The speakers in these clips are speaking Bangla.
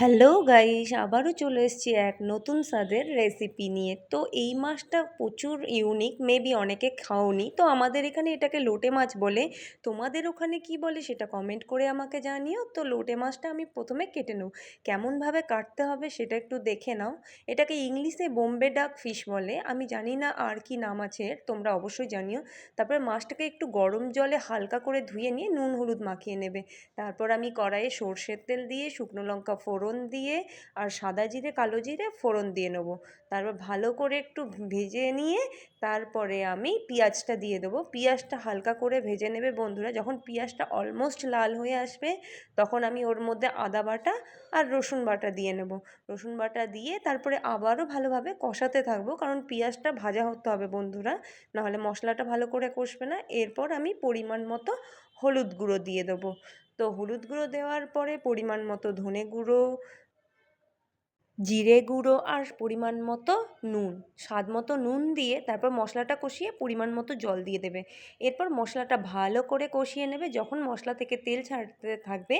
হ্যালো গাইস, আবারও চলে এসেছি এক নতুন স্বাদের রেসিপি নিয়ে। তো এই মাছটা প্রচুর ইউনিক মেবি অনেকে খাওনি। তো আমাদের এখানে এটাকে লোটে মাছ বলে। তোমাদের ওখানে কি বলে সেটা কমেন্ট করে আমাকে জানিও। তো লোটে মাছটা আমি প্রথমে কেটে নেব। কেমনভাবে কাটতে হবে সেটা একটু দেখে নাও। এটাকে ইংলিশে বোম্বে ডাক ফিশ বলে। আমি জানি না আর কি নাম আছে তোমরা অবশ্যই জানিও। তারপরে মাছটাকে একটু গরম জলে হালকা করে ধুয়ে নিয়ে নুন, হলুদ মাখিয়ে নেবে। তারপর আমি কড়াইয়ে সর্ষের তেল দিয়ে শুকনো লঙ্কা ফোড়ন দিয়ে আর সাদা জিরে, কালো জিরে ফোড়ন দিয়ে নেব। তারপর ভালো করে একটু ভেজে নিয়ে তারপরে আমি পেঁয়াজটা দিয়ে দেবো। পেঁয়াজটা হালকা করে ভেজে নেবে বন্ধুরা। যখন পেঁয়াজটা অলমোস্ট লাল হয়ে আসবে, তখন আমি ওর মধ্যে আদা বাটা আর রসুন বাটা দিয়ে নেব। রসুন বাটা দিয়ে তারপরে আবারও ভালোভাবে কষাতে থাকব, কারণ পেঁয়াজটা ভাজা হতে হবে বন্ধুরা। নাহলে মশলাটা ভালো করে কষবে না। এরপর আমি পরিমাণ মতো হলুদ গুঁড়ো দিয়ে দেবো। তো হলুদ গুঁড়ো দেওয়ার পরে পরিমাণ মতো ধনে গুঁড়ো জিরে গুঁড়ো আর পরিমাণ মতো নুন, স্বাদ মতো নুন দিয়ে তারপর মশলাটা কষিয়ে পরিমাণ মতো জল দিয়ে দেবে। এরপর মশলাটা ভালো করে কষিয়ে নেবে। যখন মশলা থেকে তেল ছাড়তে থাকবে,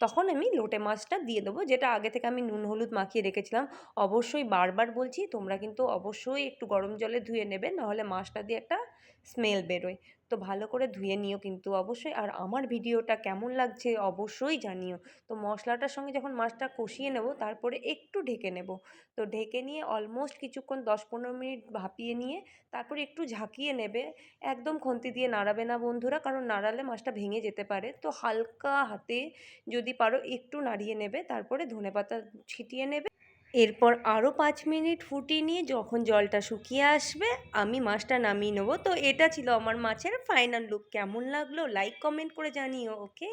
তখন আমি লোটে মাছটা দিয়ে দেবো, যেটা আগে থেকে আমি নুন, হলুদ মাখিয়ে রেখেছিলাম। অবশ্যই বারবার বলছি, তোমরা কিন্তু অবশ্যই একটু গরম জলে ধুয়ে নেবে, নাহলে মাছটা দিয়ে একটা স্মেল বেরোয়। তো ভালো করে ধুয়ে নিও কিন্তু অবশ্যই। আর আমার ভিডিওটা কেমন লাগছে অবশ্যই জানিও। তো মশলাটার সঙ্গে যখন মাছটা কষিয়ে নেব, তারপরে একটু ঢেকে নেব। তো ঢেকে নিয়ে অলমোস্ট কিছুক্ষণ দশ পনেরো মিনিট ভাপিয়ে নিয়ে তারপরে একটু ঝাঁকিয়ে নেবে। একদম খন্তি দিয়ে নাড়াবে না বন্ধুরা, কারণ নাড়ালে মাছটা ভেঙে যেতে পারে। তো হালকা হাতে যদি পারো একটু নাড়িয়ে নেবে, তারপরে ধনেপাতা ছিটিয়ে নেবে। এরপর আরও পাঁচ মিনিট ফুটিয়ে নিয়ে যখন জলটা শুকিয়ে আসবে, আমি মাছটা নামিয়ে নেব। তো এটা ছিল আমার মাছের ফাইনাল লুক কেমন লাগল? লাইক কমেন্ট করে জানিও ওকে